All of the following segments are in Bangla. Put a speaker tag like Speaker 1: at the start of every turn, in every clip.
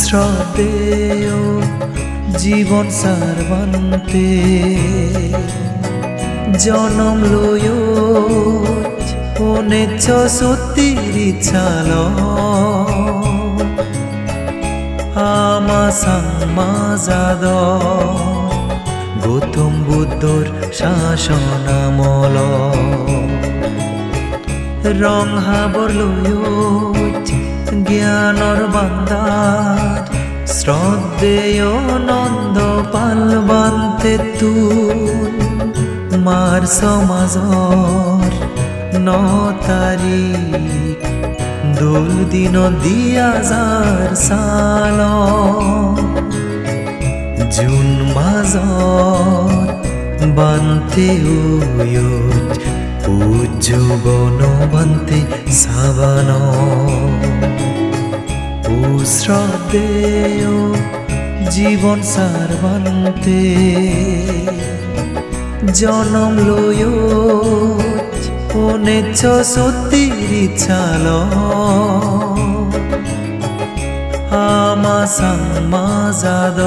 Speaker 1: শ্রদ্ধেয় জীবন সারবন্তে। জনম লয়, অনেচ্ছ সত্যির চাল আমা সামাজাদ গৌতম বুদ্ধর শাসনামল রং হাবর লয়, জ্ঞানর বান্দার শ্রদ্ধেয় নন্দ পাল বান্তে মার সমাজর ন দোল দিন দিয়াজার সাল। জুন মাজর বান্তে উয়ুজ উজ্জীবন বান্তে সাবান। শ্রদ্ধেয় জীবন সারবান্তে। জনম লয় অনেচ্ছ সত্যির চাল আমা সামাজাদ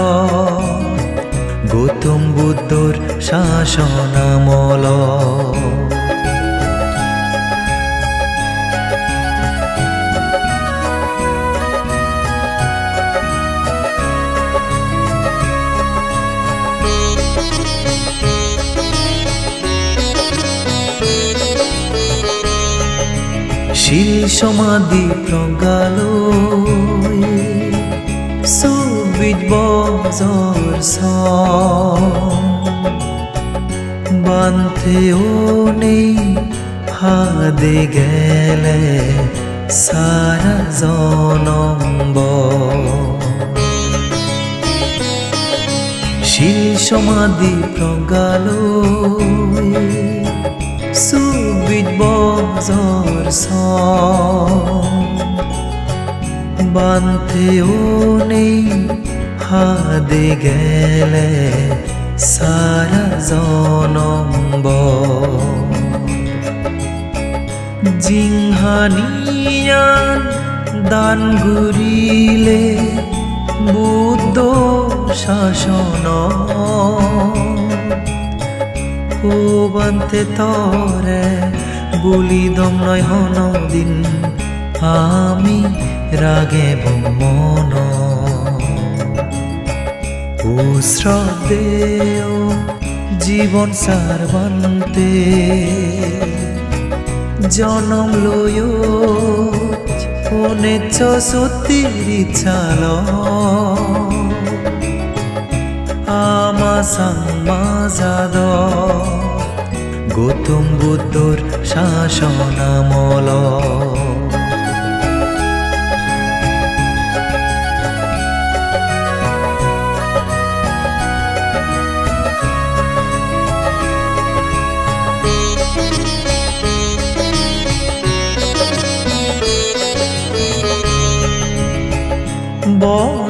Speaker 1: গৌতম বুদ্ধর শাসনামল। শিল সমাধি প্রগাল সুবিদ বজর বান্থেও নেই হাদে গেলে সারা জনম্ব। শিল সমাধি প্রগাল বজর বান্থেও নেই হাদে গেলে সারা জনম্ব জিংহানিয়ান দান গুরিলে বুদ্ধ শাসন ও বান্তে তরে, বলি দম নয় হন দিন। আমি রাগে মন। ও শ্রদ্ধেয় জীবন সারবান্তে, জনম লয় অনেচ্ছ সত্যির চাল আমা সামাজাদ গৌতম বুদ্ধর শাসনামল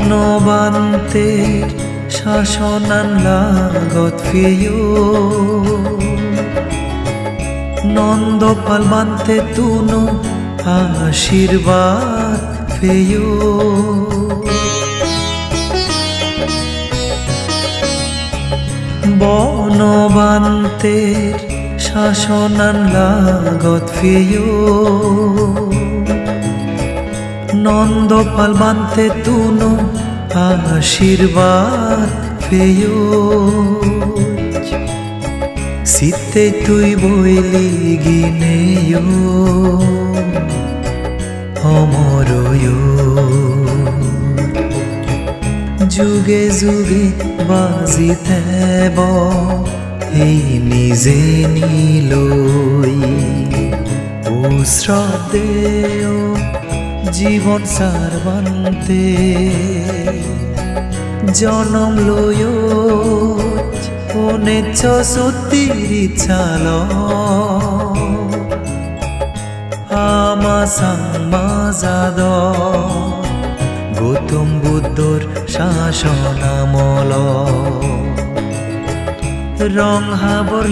Speaker 1: বনবান্তের শাসনান লাগত ফেয়। নন্দপাল বান্তে তুনো আশীর্বাদ ফেয়। বনবান্তের শাসনান লাগত ফেয়। নন্দপাল বান্তে তুনো আশীর্বাদ ফেয় শীতে তুই বইলি গিনেয়। অমরয়। যুগে যুগে বাজি থেব এই নিজে নিলই। ও শ্রদ্ধেয় জীবন সারবান্তে। জনম লয় সত্যির চাল আমা সামাজাদ গৌতম বুদ্ধর শাসনামল। রং হাবর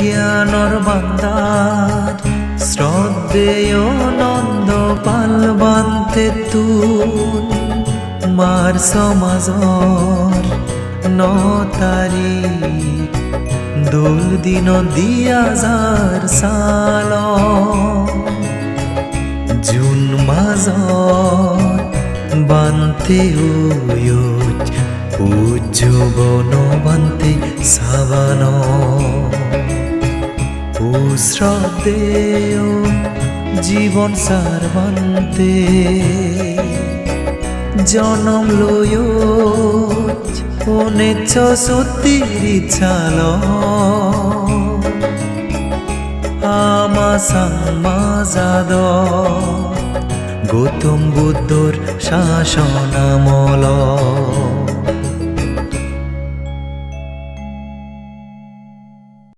Speaker 1: জ্ঞানর বান্দার শ্রদ্ধেয় আমাৰ সমাজৰ ন তাৰিখ দিয়া যাৰ চাল জুন মাজত বান্তে উয়ুজ উজ্জীবন বান্তে সাবান। উশ্রদেয় জীবন সার বান্তে। জনম লয় চতির ছত্রিশ আমা সাংমাজাদ গৌতম বুদ্ধর শাসনামল।